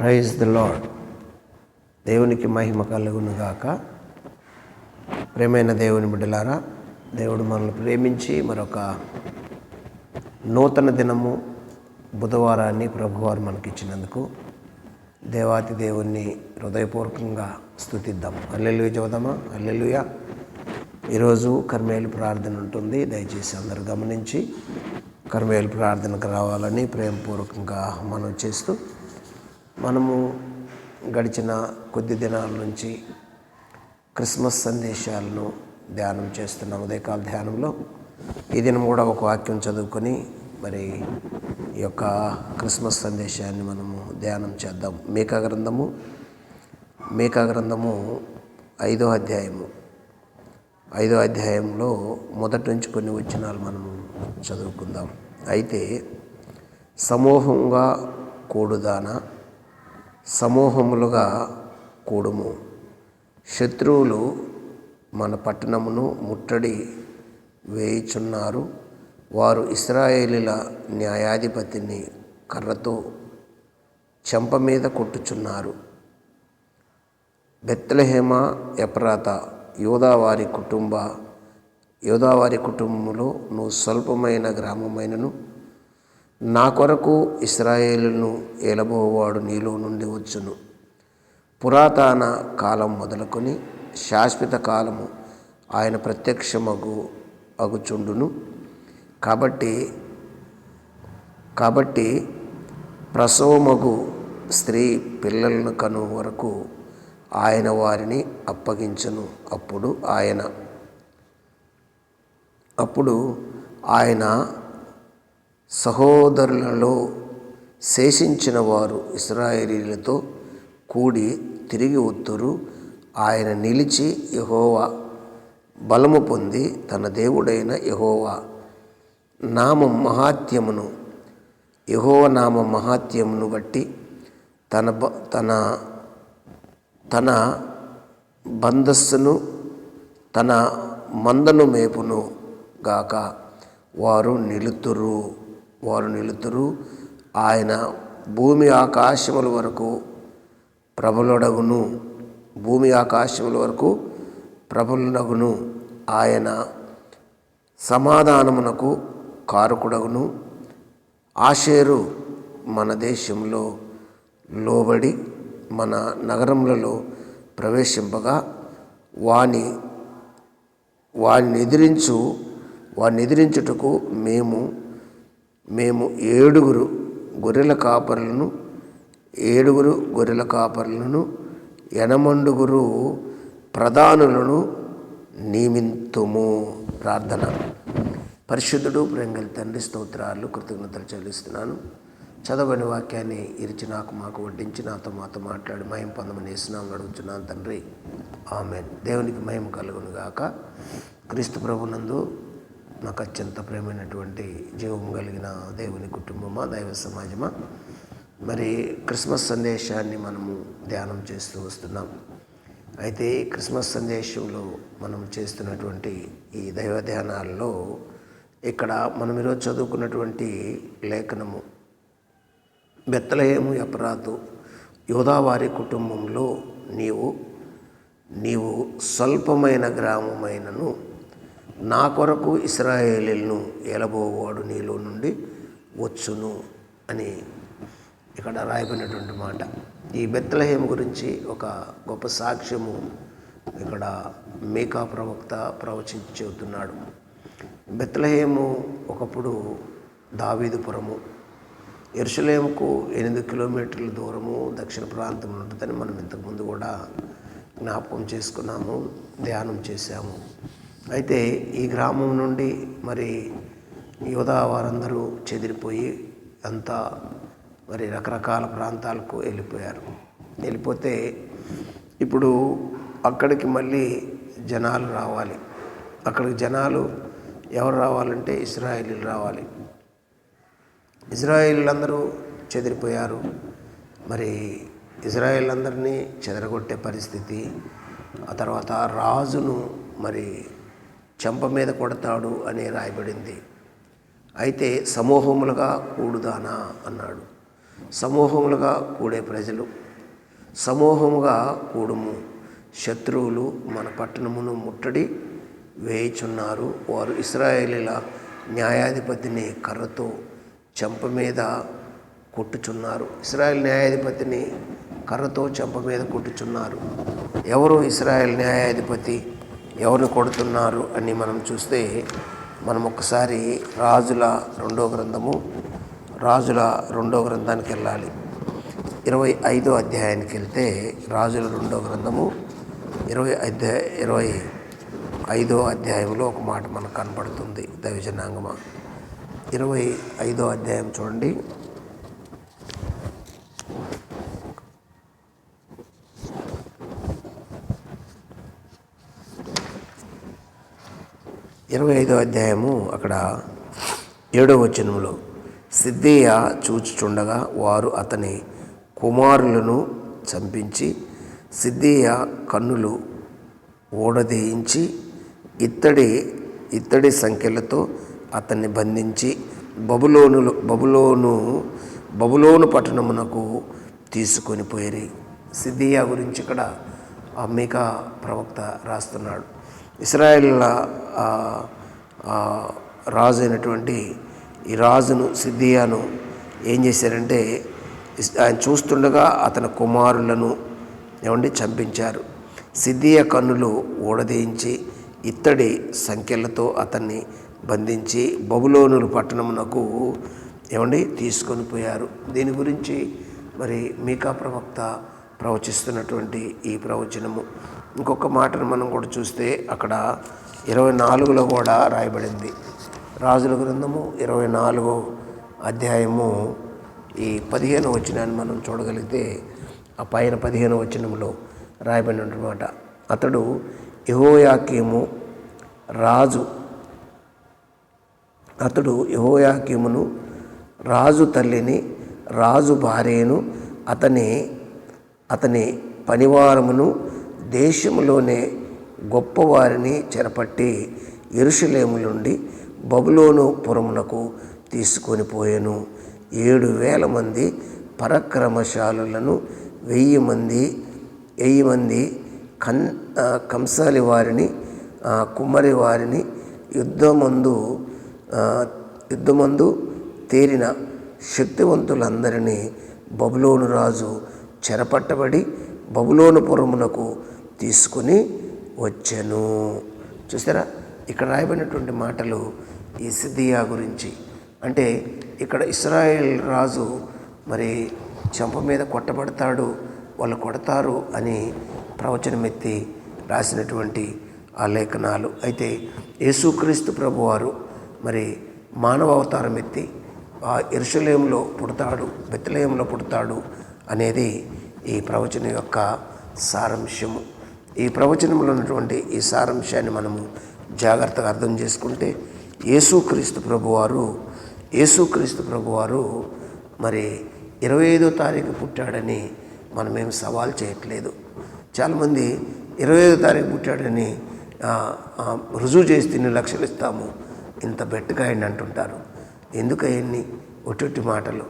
Praise the lord దేవునికి మహిమ కలుగునుగాక. ప్రేమైన దేవుని బిడ్డలారా దేవుడు మనల్ని ప్రేమించి మరొక నూతన దినము బుధవారాన్ని ప్రభువారు మనకిచ్చినందుకు దేవాతి దేవుణ్ణి హృదయపూర్వకంగా స్తుతిద్దాం. అల్లెలుయ చదుదామా అల్లెలుయ ఈరోజు కర్మేలు ప్రార్థన ఉంటుంది. దయచేసి అందరూ గమనించి కర్మేలు ప్రార్థనకు రావాలని ప్రేమపూర్వకంగా మనం చేస్తూ మనము గడిచిన కొద్ది దినాల నుంచి క్రిస్మస్ సందేశాలను ధ్యానం చేస్తున్నాం ఉదయకాల ధ్యానంలో ఈ దినం కూడా ఒక వాక్యం చదువుకొని మరి ఈ యొక్క క్రిస్మస్ సందేశాన్ని మనము ధ్యానం చేద్దాం. మేకా గ్రంథము మేకా గ్రంథము ఐదో అధ్యాయము. ఐదో అధ్యాయంలో మొదటి నుంచి కొన్ని వచనాలు మనము చదువుకుందాం. అయితే సమూహంగా కూడుదానా? సమూహములుగా కూడుము. శత్రువులు మన పట్టణమును ముట్టడి వేయుచున్నారు. వారు ఇస్రాయేలీల న్యాయాధిపతిని కర్రతో చెంప మీద కొట్టుచున్నారు. బెత్లహేమ ఎప్రాత యోదావారి కుటుంబ యోదావారి కుటుంబంలో నువ్వు స్వల్పమైన గ్రామమైనను నా కొరకు ఇస్రాయేలును ఏలబోవాడు నీలో నుండి వచ్చును. పురాతన కాలం మొదలుకొని శాశ్వత కాలము ఆయన ప్రత్యక్షమగు అగుచుండును. కాబట్టి కాబట్టి ప్రసవమగు స్త్రీ పిల్లలను కను వరకు ఆయన వారిని అప్పగించను. అప్పుడు ఆయన అప్పుడు ఆయన సహోదరులలో శేషించిన వారు ఇస్రాయేలీలతో కూడి తిరిగి ఉత్తురు ఆయన నిలిచి యహోవా బలము పొంది తన దేవుడైన యహోవా నామ మహాత్యమును యహోవ నామ మహాత్యమును బట్టి తన బ తన తన బంధస్సును తన మందను మేపును గాక వారు నిలుతురు. వారు నిలుతురు. ఆయన భూమి ఆకాశముల వరకు ప్రబలుడగును. భూమి ఆకాశముల వరకు ప్రబలుడగును. ఆయన సమాధానమునకు కారకుడగును. ఆషేరు మన దేశంలో లోబడి మన నగరములలో ప్రవేశింపగా వాని వారిని ఎదిరించు వారిని ఎదిరించుటకు మేము మేము ఏడుగురు గొర్రెల కాపరులను ఏడుగురు గొర్రెల కాపరులను ఎనమండుగురు ప్రధానులను నియమితుము. ప్రార్థన. పరిశుద్ధుడు ప్రేంగల్ తండ్రి స్తోత్రాలు కృతజ్ఞతలు చెల్లిస్తున్నాను. చదవని వాక్యాన్ని ఇరిచి నాకు మాకు వడ్డించి నాతో మాతో మాట్లాడి మహిమ పొందమని వేసినాం అడుగుతున్నాను తండ్రి. ఆమె దేవునికి మహిమ కలుగును గాక క్రీస్తు ప్రభునందు నాకు అత్యంత ప్రేమైనటువంటి జీవం కలిగిన దేవుని కుటుంబమా దైవ సమాజమా? మరి క్రిస్మస్ సందేశాన్ని మనము ధ్యానం చేస్తూ వస్తున్నాం. అయితే క్రిస్మస్ సందేశంలో మనం చేస్తున్నటువంటి ఈ దైవ ధ్యానాల్లో ఇక్కడ మనం ఈరోజు చదువుకున్నటువంటి లేఖనము బెత్తలహేము ఎపరాతు యోదావారి కుటుంబంలో నీవు నీవు స్వల్పమైన గ్రామమైనను నా కొరకు ఇస్రాయేలీలను ఏలబోవాడు నీలో నుండి వచ్చును అని ఇక్కడ రాయబడినటువంటి మాట. ఈ బెత్తలహేము గురించి ఒక గొప్ప సాక్ష్యము ఇక్కడ మేకా ప్రవక్త ప్రవచించి చెబుతున్నాడు బెత్తలహేము ఒకప్పుడు దావీదుపురము ఎరుసలేముకు ఎనిమిది కిలోమీటర్ల దూరము దక్షిణ ప్రాంతం ఉంటుందని మనం ఇంతకుముందు కూడా జ్ఞాపకం చేసుకున్నాము ధ్యానం చేశాము. అయితే ఈ గ్రామం నుండి మరి యువత వారందరూ చెదిరిపోయి అంతా మరి రకరకాల ప్రాంతాలకు వెళ్ళిపోయారు. వెళ్ళిపోతే ఇప్పుడు అక్కడికి మళ్ళీ జనాలు రావాలి. అక్కడికి జనాలు ఎవరు రావాలంటే ఇస్రాయేలీలు రావాలి. ఇజ్రాయిలందరూ చెదిరిపోయారు. మరి ఇజ్రాయిల్ అందరినీ చెదరగొట్టే పరిస్థితి ఆ తర్వాత రాజును మరి చెంప మీద కొడతాడు అని రాయబడింది. అయితే సమూహములుగా కూడుదానా అన్నాడు. సమూహములుగా కూడే ప్రజలు. సమూహముగా కూడుము. శత్రువులు మన పట్టణమును ముట్టడి వేయుచున్నారు. వారు ఇస్రాయేలీల న్యాయాధిపతిని కర్రతో చెంప మీద కొట్టుచున్నారు. ఇస్రాయల్ న్యాయాధిపతిని కర్రతో చెంప మీద కొట్టుచున్నారు. ఎవరు ఇస్రాయల్ న్యాయాధిపతి? ఎవరిని కొడుతున్నారు అని మనం చూస్తే మనం ఒకసారి రాజుల రెండో గ్రంథము రాజుల రెండో గ్రంథానికి వెళ్ళాలి. ఇరవై ఐదో అధ్యాయానికి వెళ్తే రాజుల రెండో గ్రంథము ఇరవై అధ్యాయ ఇరవై ఐదో అధ్యాయంలో ఒక మాట మనకు కనపడుతుంది దైవజనాంగమ. ఇరవై ఐదో అధ్యాయం చూడండి. ఇరవై ఐదో అధ్యాయము అక్కడ ఏడో వచనంలో సిద్ధయ్య చూచుచుండగా వారు అతని కుమారులను చంపించి సిద్ధయ్య కన్నులు ఓడదీయించి ఇత్తడి ఇత్తడి సంఖ్యలతో అతన్ని బంధించి బబులోనులు బబులోను బబులోను పట్టణమునకు తీసుకొని పోయి సిద్ధియా గురించి ఇక్కడ అమ్మిక ప్రవక్త రాస్తున్నాడు. ఇస్రాయేల్ల రాజు అయినటువంటి ఈ రాజును సిద్ధియాను ఏం చేశారంటే ఆయన చూస్తుండగా అతని కుమారులను ఏమండి చంపించారు. సిద్ధియ కన్నులు ఊడదీయించి ఇత్తడి సంఖ్యలతో అతన్ని బంధించి బబులోనులు పట్టణమునకు ఏమండి తీసుకొని పోయారు. దీని గురించి మరి మీకా ప్రవక్త ప్రవచిస్తున్నటువంటి ఈ ప్రవచనము. ఇంకొక మాటను మనం కూడా చూస్తే అక్కడ ఇరవై నాలుగులో కూడా రాయబడింది. రాజుల గ్రంథము ఇరవై నాలుగో అధ్యాయము ఈ పదిహేను వచనాన్ని మనం చూడగలిగితే ఆ పైన పదిహేను వచనంలో రాయబడినమాట అతడు యహోయాకీము రాజు అతడు యహోయాకీమును రాజు తల్లిని రాజు భార్యను అతని అతని పనివారమును దేశంలోనే గొప్పవారిని చెరపట్టి ఎరుషలేము నుండి బబులోను పురమునకు తీసుకొని పోయాను. ఏడు వేల మంది పరక్రమశాలులను వెయ్యి మంది వెయ్యి మంది కన్ కంసాలి వారిని కుమ్మరి వారిని యుద్ధమందు యుద్ధమందు తేరిన శక్తివంతులందరినీ బబులోను రాజు చెరపట్టబడి బబులోను పురమునకు తీసుకుని వచ్చెను. చూసారా ఇక్కడ రాయబడినటువంటి మాటలు ఈ సిద్ధియా గురించి. అంటే ఇక్కడ ఇస్రాయేల్ రాజు మరి చెంప మీద కొట్టబడతాడు వాళ్ళు కొడతారు అని ప్రవచనమెత్తి రాసినటువంటి ఆ లేఖనాలు. అయితే యేసుక్రీస్తు ప్రభువారు మరి మానవ అవతారం ఎత్తి ఆ ఎరుసలేంలో పుడతాడు బెత్తలేయంలో పుడతాడు అనేది ఈ ప్రవచనం యొక్క సారాంశము. ఈ ప్రవచనంలో ఉన్నటువంటి ఈ సారాంశాన్ని మనము జాగ్రత్తగా అర్థం చేసుకుంటే యేసుక్రీస్తు ప్రభువారు యేసుక్రీస్తు ప్రభువారు మరి ఇరవై ఐదో తారీఖు పుట్టాడని మనమేం సవాల్ చేయట్లేదు. చాలామంది ఇరవై ఐదో తారీఖు పుట్టాడని రుజువు చేసి తిని లక్షలు ఇస్తాము ఇంత బెట్టుగా ఆయన అంటుంటారు. ఎందుకు అవన్నీ ఒట్టి మాటలు.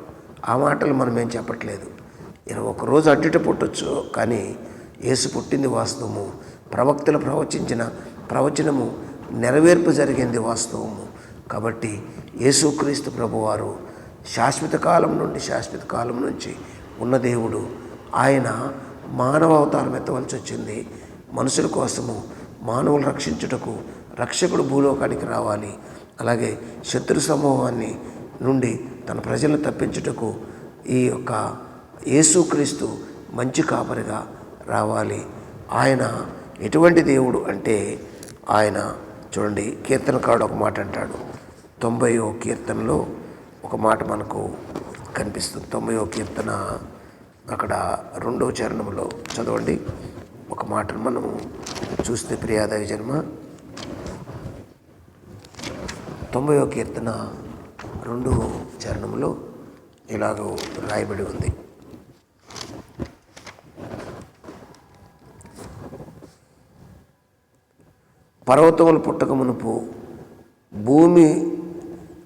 ఆ మాటలు మనం ఏం చెప్పట్లేదు. ఇరవై ఒక రోజు అడ్డుట పుట్టొచ్చు కానీ యేసు పుట్టింది వాస్తవము. ప్రవక్తలు ప్రవచించిన ప్రవచనము నెరవేర్పు జరిగింది వాస్తవము. కాబట్టి యేసుక్రీస్తు ప్రభువారు శాశ్వత కాలం నుండి శాశ్వత కాలం నుంచి ఉన్న దేవుడు. ఆయన మానవ అవతారం ఎత్తవలసి వచ్చింది. మనుషుల కోసము మానవులు రక్షించుటకు రక్షకుడు భూలోకానికి రావాలి. అలాగే శత్రు సమూహాన్ని నుండి తన ప్రజలను తప్పించుటకు ఈ యొక్క యేసుక్రీస్తు మంచి కాపరిగా రావాలి. ఆయన ఎటువంటి దేవుడు అంటే ఆయన చూడండి కీర్తనకారుడు ఒక మాట అంటాడు. తొంభైయో కీర్తనలో ఒక మాట మనకు కనిపిస్తుంది. తొంభైయో కీర్తన అక్కడ రెండో చరణంలో చదవండి. ఒక మాటను మనము చూస్తే ప్రియాదవి జన్మ. తొంభైవ కీర్తన రెండు చరణంలో ఇలాగ రాయబడి ఉంది. పర్వతములు పుట్టకమునుపు భూమి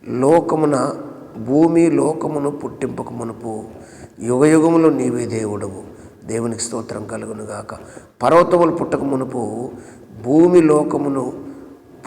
లోకమున భూమి లోకమును పుట్టింపక మునుపు యుగయుగములు నీవే దేవుడవు. దేవునికి స్తోత్రం కలుగునుగాక. పర్వతములు పుట్టక మునుపు భూమి లోకమును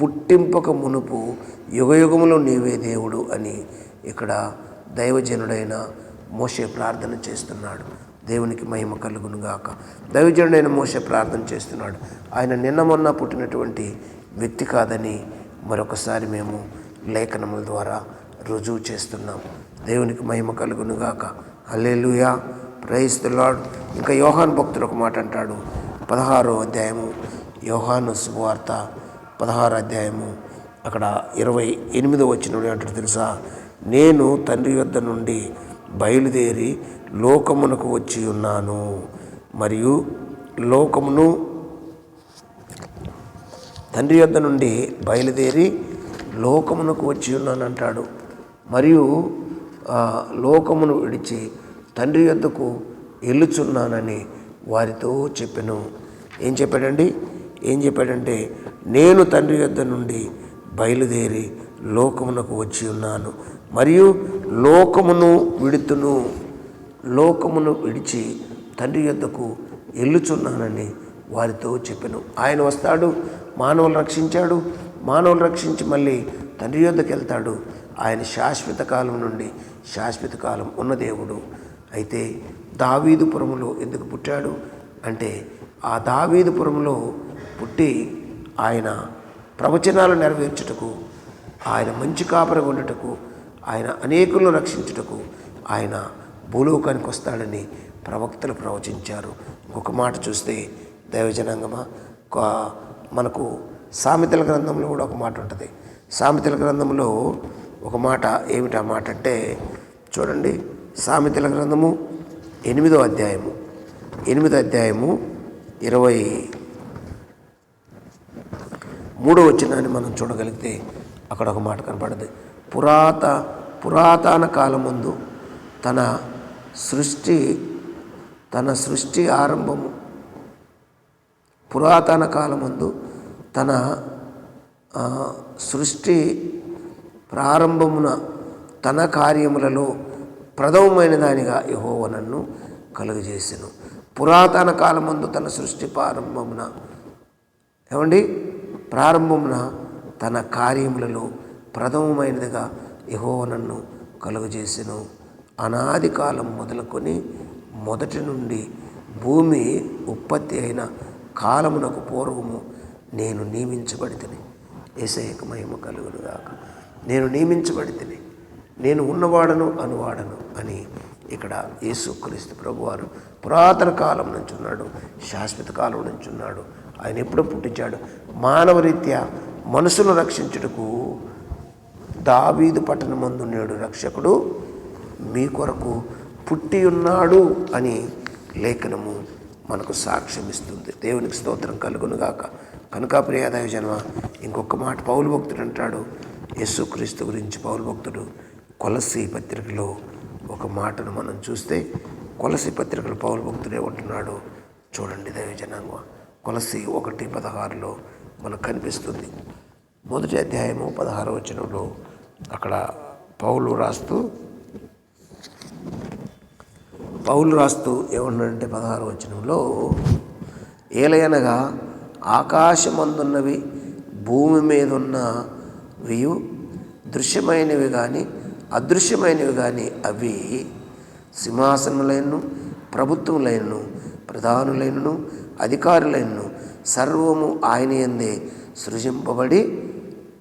పుట్టింపక మునుపు యుగయుగములో నీవే దేవుడు అని ఇక్కడ దైవజనుడైన మోషే ప్రార్థన చేస్తున్నాడు. దేవునికి మహిమ కలుగునుగాక. దైవజనుడైన మోస ప్రార్థన చేస్తున్నాడు. ఆయన నిన్న మొన్న పుట్టినటువంటి వ్యక్తి కాదని మరొకసారి మేము లేఖనముల ద్వారా రుజువు చేస్తున్నాం. దేవునికి మహిమ కలుగును గాక హల్లెలూయా. ప్రైజ్ ఇంకా యోహాన్ భక్తుడు ఒక మాట అంటాడు. పదహారో అధ్యాయము. యోహాను శుభవార్త పదహారు అధ్యాయము. అక్కడ ఇరవై ఎనిమిదో వచ్చిన అంటాడు తెలుసా? నేను తండ్రి యొద్ద నుండి బయలుదేరి లోకమునకు వచ్చి ఉన్నాను. మరియు లోకమును తండ్రి యొద్ద నుండి బయలుదేరి లోకమునకు వచ్చి ఉన్నాను అంటాడు. మరియు లోకమును విడిచి తండ్రి యొద్దకు వెళ్ళుచున్నానని వారితో చెప్పాను. ఏం చెప్పాడండి? ఏం చెప్పాడంటే నేను తండ్రి యొద్ద నుండి బయలుదేరి లోకమునకు వచ్చి ఉన్నాను. మరియు లోకమును విడుతును. లోకమును విడిచి తండ్రి యొద్దకు ఎల్లుచున్నానని వారితో చెప్పాను. ఆయన వస్తాడు మానవులు రక్షించాడు మానవులు రక్షించి మళ్ళీ తండ్రి యొద్దకు వెళ్తాడు. ఆయన శాశ్వత కాలం నుండి శాశ్వత కాలం ఉన్న దేవుడు. అయితే దావీదుపురములో ఎందుకు పుట్టాడు అంటే ఆ దావీదుపురములో పుట్టి ఆయన ప్రవచనాలు నెరవేర్చుటకు ఆయన మంచి కాపరి ఉండటకు ఆయన అనేకులను రక్షించుటకు ఆయన భూలోకానికి వస్తాడని ప్రవక్తలు ప్రవచించారు. ఒక మాట చూస్తే దైవజనాంగమా? మనకు సామెతల గ్రంథంలో కూడా ఒక మాట ఉంటుంది. సామెతల గ్రంథంలో ఒక మాట ఏమిటి? ఆ మాట అంటే చూడండి సామెతల గ్రంథము ఎనిమిదో అధ్యాయము. ఎనిమిదో అధ్యాయము ఇరవై మూడో వచ్చినాన్ని మనం చూడగలిగితే అక్కడ ఒక మాట కనపడదు. పురాత పురాతన కాలం ముందు తన సృష్టి తన సృష్టి ఆరంభము పురాతన కాలమందు తన సృష్టి ప్రారంభమున తన కార్యములలో ప్రథమమైన దానిగా యహోవ నన్ను కలుగజేసెను. పురాతన కాలమందు తన సృష్టి ప్రారంభమున ఏమండి? ప్రారంభమున తన కార్యములలో ప్రథమమైనదిగా యహోవ నన్ను కలుగజేసెను. అనాది కాలం మొదలుకొని మొదటి నుండి భూమి ఉత్పత్తి అయిన కాలమునకు పూర్వము నేను నియమించబడితిని. ఏసయ్యకు మహిమ కలుగునుగాక. నేను నియమించబడితిని. నేను ఉన్నవాడను అనువాడను అని ఇక్కడ యేసుక్రీస్తు ప్రభువారు పురాతన కాలం నుంచి ఉన్నాడు శాశ్వత కాలం నుంచి ఉన్నాడు. ఆయన ఎప్పుడో పుట్టించాడు. మానవరీత్యా మనసును రక్షించుటకు దావీదు పట్టణమందు నేడు రక్షకుడు మీ కొరకు పుట్టి ఉన్నాడు అని లేఖనము మనకు సాక్ష్యం ఇస్తుంది దేవునికి స్తోత్రం కలుగునుగాక. కనుక ప్రియాదాయ జన్మ ఇంకొక మాట పౌలు భక్తుడు అంటాడు. యేసుక్రీస్తు గురించి పౌలు భక్తుడు కొలసి పత్రికలో ఒక మాటను మనం చూస్తే కొలసి పత్రికలో పౌలు భక్తుడే ఉంటున్నాడు. చూడండి దైవ జనాంగ కొలసి ఒకటి పదహారులో మనకు కనిపిస్తుంది. మొదటి అధ్యాయము పదహారు వచనంలో అక్కడ పౌలు రాస్తూ పౌలు రాస్తూ ఏమన్నాడంటే పదహారు వచనంలో ఏలయనగా ఆకాశమందున్నవి భూమి మీద ఉన్నవి దృశ్యమైనవి కానీ అదృశ్యమైనవి కానీ అవి సింహాసనములైనను ప్రభుత్వములైనను ప్రధానులైనను అధికారులైనను సర్వము ఆయన ఎందే సృజింపబడి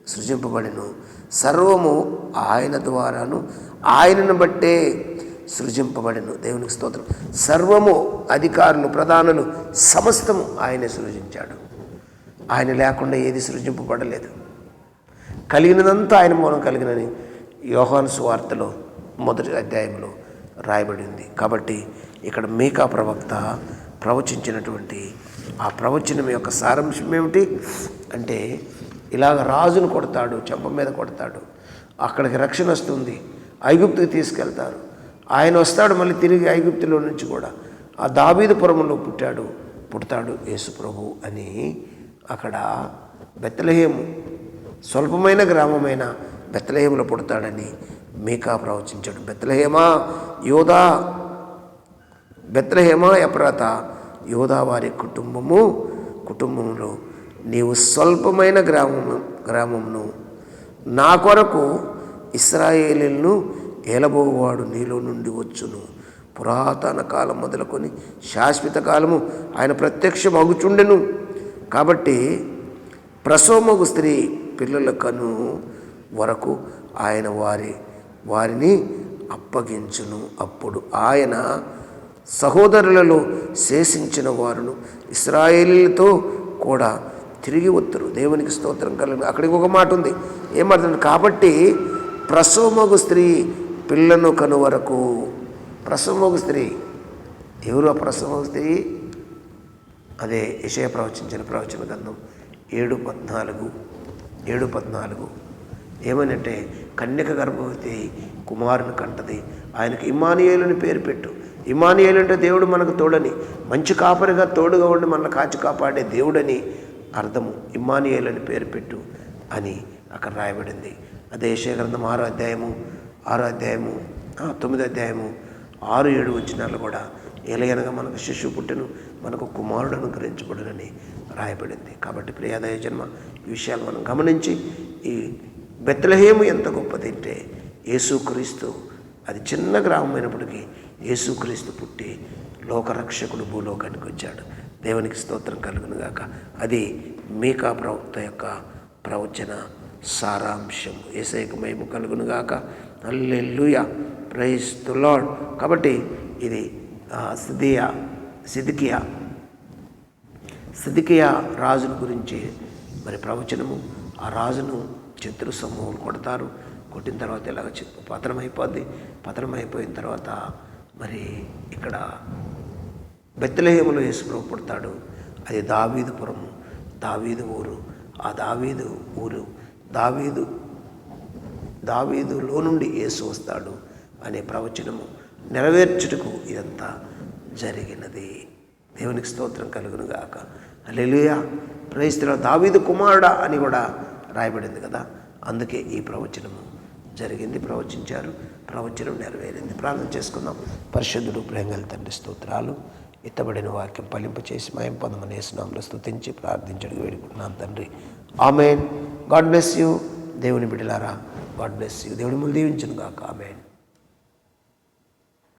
సృజింపబడిను. సర్వము ఆయన ద్వారాను ఆయనను బట్టే సృజింపబడిను. దేవునికి స్తోత్రం. సర్వము అధికారులు ప్రధానులు సమస్తము ఆయనే సృజించాడు. ఆయన లేకుండా ఏది సృజింపబడలేదు. కలిగినదంతా ఆయన మూలం కలిగినని యోహాను సువార్తలో మొదటి అధ్యాయంలో రాయబడింది. కాబట్టి ఇక్కడ మీకా ప్రవక్త ప్రవచించినటువంటి ఆ ప్రవచనం యొక్క సారాంశం ఏమిటి అంటే ఇలాగ రాజును కొడతాడు చెంప మీద కొడతాడు అక్కడికి రక్షణ వస్తుంది ఐగుప్తుకి తీసుకెళ్తారు ఆయన వస్తాడు మళ్ళీ తిరిగి ఐగుప్తులో నుంచి కూడా. ఆ దావీదుపురంలో పుట్టాడు పుడతాడు యేసుప్రభు అని అక్కడ బెత్తలహేము స్వల్పమైన గ్రామమైన బెత్తలహేములో పుడతాడని మీకా ప్రవచించాడు. బెత్తలహేమా యోధా బెత్తలహేమా ఎప్రాత యోధా వారి కుటుంబము కుటుంబంలో నీవు స్వల్పమైన గ్రామము గ్రామమును నా కొరకు ఇస్రాయేలీలను ఏలబోవాడు నీలో నుండి వచ్చును. పురాతన కాలం మొదలుకొని శాశ్వత కాలము ఆయన ప్రత్యక్ష మగుచుండెను. కాబట్టి ప్రసవమగు స్త్రీ పిల్లల కను వరకు ఆయన వారి వారిని అప్పగించును. అప్పుడు ఆయన సహోదరులలో శేషించిన వారును ఇస్రాయేలీలతో కూడా తిరిగి వస్తారు దేవునికి స్తోత్రం కలిగిన. అక్కడికి ఒక మాట ఉంది ఏమర్థం కాబట్టి ప్రసవమగు స్త్రీ పిల్లను కను వరకు ప్రసవమగు స్త్రీ. ఎవరు ఆ ప్రసవమగు స్త్రీ? అదే యశయ ప్రవచించిన ప్రవచన గ్రంథం ఏడు పద్నాలుగు ఏడు పద్నాలుగు. ఏమనంటే కన్యక గర్భవతి కుమారుని కంటది. ఆయనకు ఇమానియేలుని పేరు పెట్టు. ఇమానియేలు అంటే దేవుడు మనకు తోడని. మంచి కాపరిగా తోడుగా ఉండి మనల్ని కాచి కాపాడే దేవుడని అర్థము. ఇమానియేలు అని పేరు పెట్టు అని అక్కడ రాయబడింది. అదే యెషయా గ్రంథం ఆరో అధ్యాయము ఆరో అధ్యాయము తొమ్మిదో అధ్యాయము ఆరు ఏడు వచ్చినాలు కూడా ఎలయనగా మనకు శిశువు పుట్టెను మనకు కుమారుడు అనుగ్రహించబడునని రాయబడింది. కాబట్టి ప్రియాదయ జన్మ ఈ విషయాలు మనం గమనించి ఈ బెత్తలహేము ఎంత గొప్పది అంటే యేసుక్రీస్తు అది చిన్న గ్రామం అయినప్పటికీ యేసుక్రీస్తు పుట్టి లోకరక్షకుడు భూలోకానికి వచ్చాడు. దేవునికి స్తోత్రం కలుగునుగాక. అది మీకా ప్రవక్త యొక్క ప్రవచన. సారాంశం ఏసైకమైపు మేము కలుగును అల్లెల్లుయ ప్రైస్ టు లార్డ్. కాబట్టి ఇది సిదియా సిదికియా సిదికియా రాజును గురించి మరి ప్రవచనము. ఆ రాజును శత్రు సమూహం కొడతారు. కొట్టిన తర్వాత ఇలాగ పతనం అయిపోద్ది. పతనం అయిపోయిన తర్వాత మరి ఇక్కడ బెత్తలేములు యేసుప్రభు పుడతాడు. అది దావీదుపురం దావీదు ఊరు. ఆ దావీదు ఊరు దావీదు దావీదులో నుండి యేసు వస్తాడు అనే ప్రవచనము నెరవేర్చుటకు ఇదంతా జరిగినది. దేవునికి స్తోత్రం కలుగును గాక అలెలుయా ప్రయస్త్ర దావీదు కుమారుడా అని కూడా రాయబడింది కదా? అందుకే ఈ ప్రవచనము జరిగింది ప్రవచించారు ప్రవచనం నెరవేరింది. ప్రార్థన చేసుకుందాం. పరిశుద్ధుడు ప్రేంగల తండ్రి స్తోత్రాలు. ఎత్తబడిన వాక్యం ఫలింప చేసి మాయం పొందమని వేసినాంలో స్తుతించి ప్రార్థించడానికి వేడుకుంటున్నాం తండ్రి. ఆమెన్. God bless you. దేవుని బిడ్డలారా గాడ్ బ్లెస్ యూ. దేవుని ముందు దీవించను గాక ఆమెన్.